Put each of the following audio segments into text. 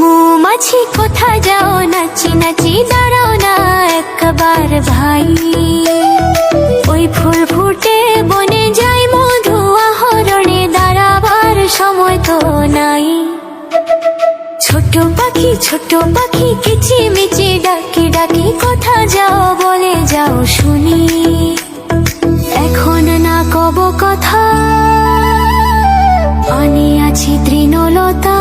মৌমাছি কোথায় যাও নাচি নাচি দাঁড়াও একবার ভাই। ওই ফুল ফুটে বনে যায় মধু আহরণে, দাঁড়াবার সময় তো নাই। ছোট পাখি ছোট পাখি কিচিমিচি ডাকি ডাকি কথা যাও বলে যাও শুনি। এখন না কব কথা আমি আছি তৃণলতা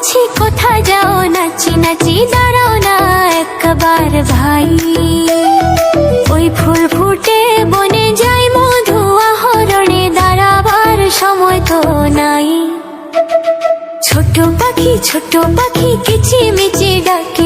মৌমাছি কোথায় যাও নাচি নাচি দাঁড়াও না একবার ভাই। ওই ফুল ফুটে বনে যাই মধু আহরণে, দাঁড়াবার সময় তো নাই। ছোট পাখি ছোট পাখি, কিচিমিচি ডাকি